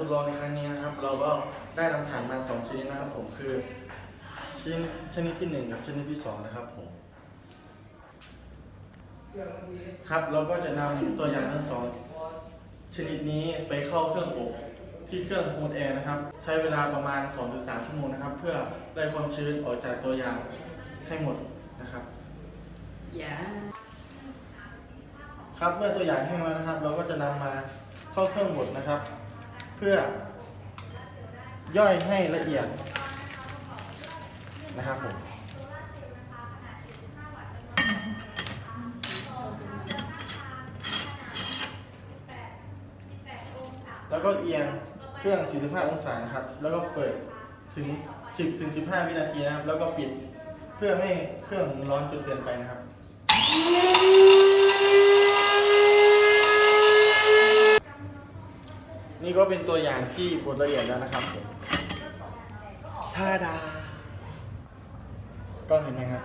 ทดลองในครั้งนี้นะครับ เราก็ได้นำฐานมาสองชนิดนะครับผมคือชนิดชนิดที่หนึ่งกับชนิดที่สองนะครับผมครับเราก็จะนำตัวอย่างทั้งสองชนิดนี้ไปเข้าเครื่องอบที่เครื่องฮูดแอร์นะครับ ใช้เวลาประมาณ 2-3 ชั่วโมงนะครับ เพื่อได้ความชื้นออกจากตัวอย่างให้หมดนะครับอย่าครับเมื่อตัวอย่างแห้งแล้วนะครับ เราก็จะนำมาเข้าเครื่องบดนะครับเพื่อย่อยให้ละเอียดนะครับผมแล้วก็เอียงเครื่อง 45 องศานะครับ แล้วก็เปิดถึง 10 ถึง 15 วินาทีนะครับ แล้วก็ปิดเพื่อไม่ให้เครื่องร้อนจนเกินไปนะครับ นี่ก็เป็นตัวอย่างที่บทละเอียดแล้วนะครับท่าดา ก็เห็นไหมครับ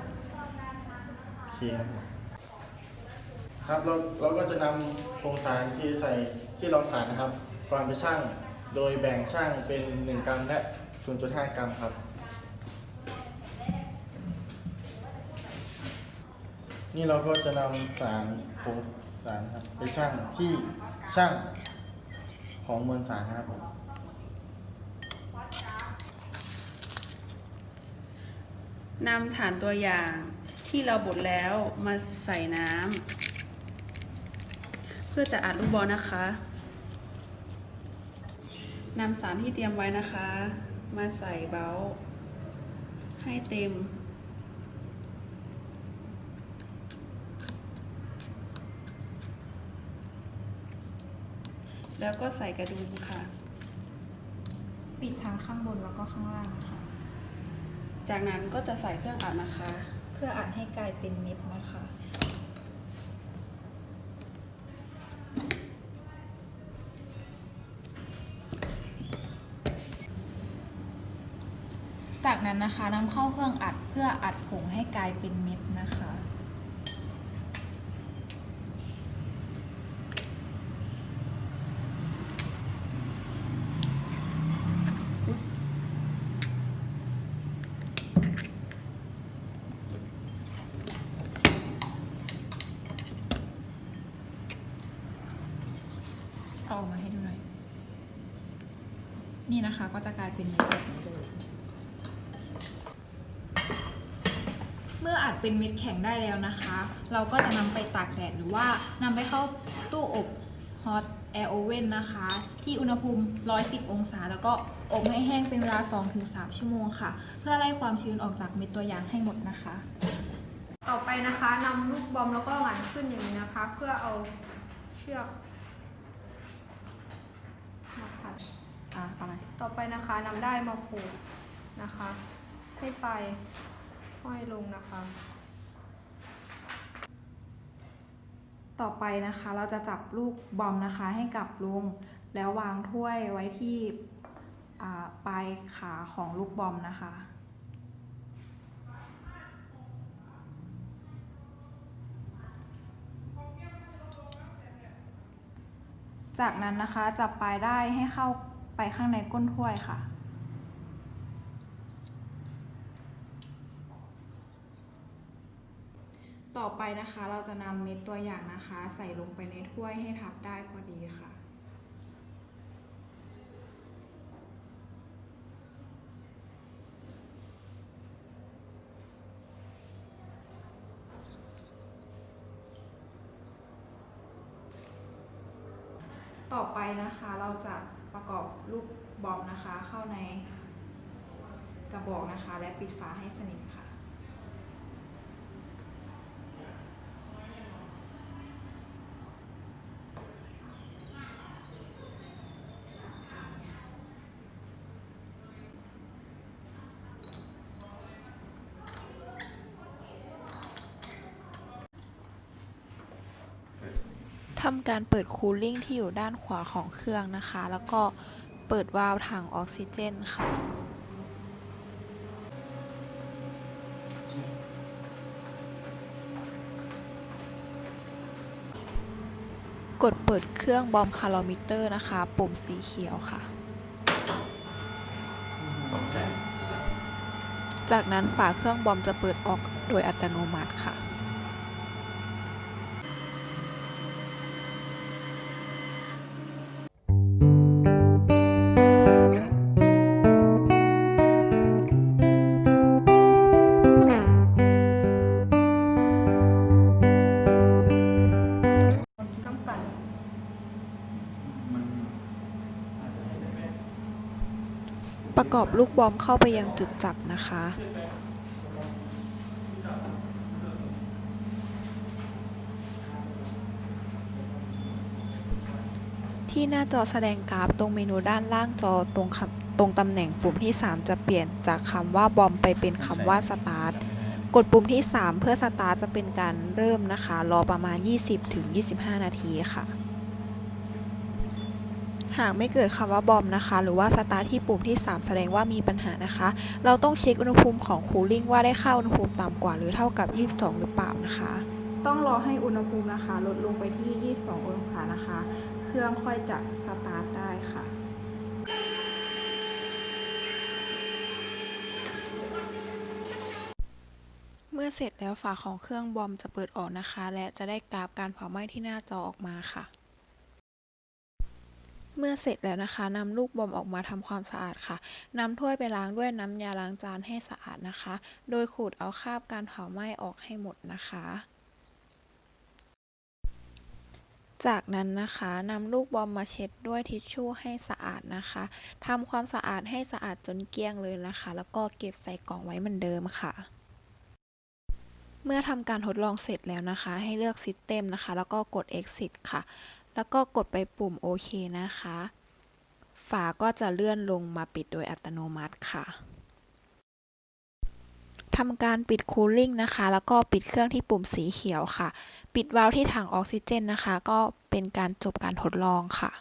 เคครับผมครับเราเราก็จะนำโครงสารที่ใส่ที่รองสารนะครับ ก่อนไปชั่งโดยแบ่งชั่งเป็น 1 กรัมและ 0.5 กรัมครับ นี่เราก็จะนำสารโครงสารครับไปชั่งที่ชั่ง ของมวลสารนะครับผมนำฐานตัวอย่างที่เราบดแล้วมาใส่น้ำเพื่อจะอัดลูกบอลนะคะนำสารที่เตรียมไว้นะคะ มาใส่เบ้าให้เต็ม แล้วก็ใส่กระดุมค่ะ ปิดทั้งข้างบนแล้วก็ข้างล่างนะคะ จากนั้นก็จะใส่เครื่องอัดนะคะ เพื่ออัดให้กลายเป็นเม็ดนะคะ จากนั้นนะคะนำเข้าเครื่องอัดเพื่ออัดผงให้กลายเป็นเม็ดนะคะ เอาออกมาให้ดูหน่อย นี่นะคะก็จะกลายเป็นเม็ดแบบนี้เลยเมื่ออัดเป็นเม็ดแข็งได้แล้วนะคะ เราก็จะนำไปตากแดดหรือว่านำไปเข้าตู้อบ hot air oven นะคะ ที่อุณหภูมิ 110 องศา แล้วก็อบให้แห้งเป็นเวลา 2-3 ชั่วโมงค่ะ เพื่อไล่ความชื้นออกจากเม็ดตัวอย่างให้หมดนะคะ ต่อไปนะคะนำลูกบอมแล้วก็หงายขึ้นอย่างนี้นะคะ เพื่อเอาเชือก มาพันอะเอาไหมต่อไปนะคะนำได้มาผูกนะคะ ให้ไปลายห้อยลงนะคะ ต่อไปนะคะเราจะจับลูกบอมนะคะให้กลับลง แล้ววางถ้วยไว้ที่ปลายขาของลูกบอมนะคะ จากนั้นนะคะจับปลายได้ให้เข้าไปข้างในก้นถ้วยค่ะ ต่อไปนะคะเราจะนำเม็ดตัวอย่างนะคะ ใส่ลงไปในถ้วยให้ทับได้พอดีค่ะ ต่อไปนะคะเราจะประกอบลูกบอมนะคะเข้าในกระบอกนะคะ และปิดฝาให้สนิทค่ะ ทำการเปิดคูลิ่งที่อยู่ด้านขวาของเครื่องนะคะ แล้วก็เปิดวาล์วถังออกซิเจนค่ะกดเปิดเครื่องบอมคาร์โลมิเตอร์นะคะ ปุ่มสีเขียวค่ะ จากนั้นฝาเครื่องบอมจะเปิดออกโดยอัตโนมัติค่ะ ประกอบลูกบอมเข้าไปยังจุดจับนะคะ ที่หน้าจอแสดงกราฟตรงเมนูด้านล่างจอตรงตรงตำแหน่งปุ่มที่ 3 จะเปลี่ยนจากคำว่าบอมไปเป็นคำว่าสตาร์ทกดปุ่มที่ 3 เพื่อสตาร์ทจะเป็นการเริ่มนะคะ รอประมาณ 20-25 นาทีค่ะ หากไม่เกิดคำว่าบอมนะคะ หรือว่าสตาร์ทที่ปุ่มที่ 3 แสดงว่ามีปัญหานะคะ เราต้องเช็คอุณหภูมิของคูลิ่งว่าได้เข้าอุณหภูมิต่ำกว่าหรือเท่ากับ 22 หรือเปล่านะคะ ต้องรอให้อุณหภูมินะคะ ลดลงไปที่ 22 องศานะคะ เครื่องค่อยจะสตาร์ทได้ค่ะเมื่อเสร็จแล้วฝาของเครื่องบอมจะเปิดออกนะคะ และจะได้กราฟการเผาไหม้ที่หน้าจอออกมาค่ะ เมื่อเสร็จแล้วนะคะนำลูกบอมออกมาทำความสะอาดค่ะนำถ้วยไปล้างด้วยน้ำยาล้างจานให้สะอาดนะคะ โดยขูดเอาคราบการเผาไหม้ออกให้หมดนะคะจากนั้นนะคะนำลูกบอมมาเช็ดด้วยทิชชู่ให้สะอาดนะคะทำความสะอาดให้สะอาดจนเกลี้ยงเลยนะคะ แล้วก็เก็บใส่กล่องไว้เหมือนเดิมค่ะ เมื่อทำการทดลองเสร็จแล้วนะคะ ให้เลือก System นะคะ แล้วก็กด Exit ค่ะ แล้วก็กดไปปุ่มโอเคนะคะ ฝาก็จะเลื่อนลงมาปิดโดยอัตโนมัติค่ะทำการปิดคูลิ่งนะคะ แล้วก็ปิดเครื่องที่ปุ่มสีเขียวค่ะ ปิดวาล์วที่ถังออกซิเจนนะคะ ก็เป็นการจบการทดลองค่ะ